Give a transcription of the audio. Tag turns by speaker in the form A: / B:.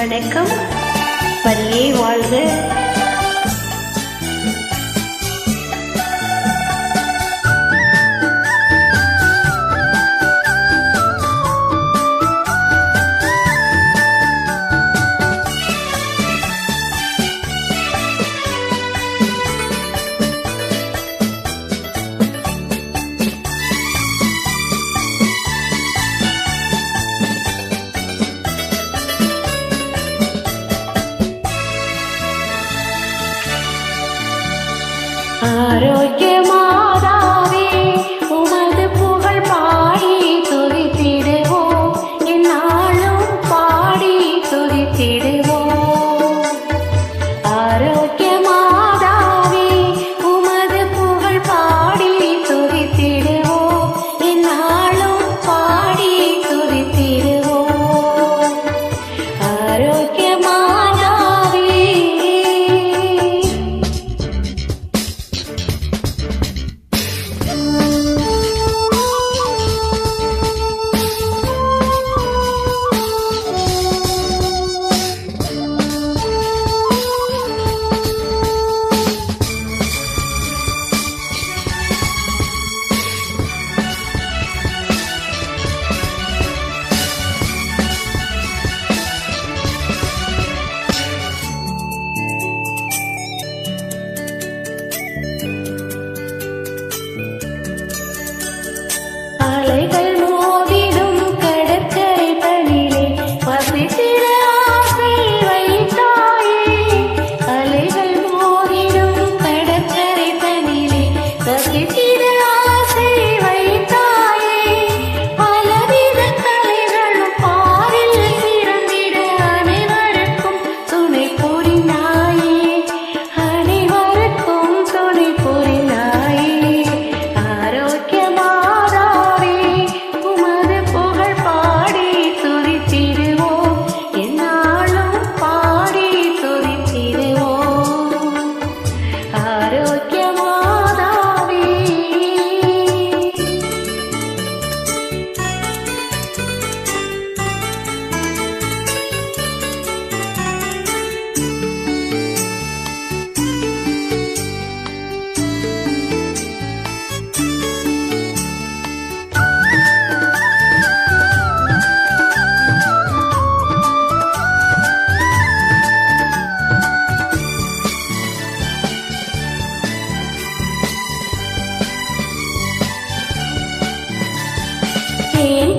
A: வணக்கம். மரியே வாழ்க. ആരോഗ്യമാ Ini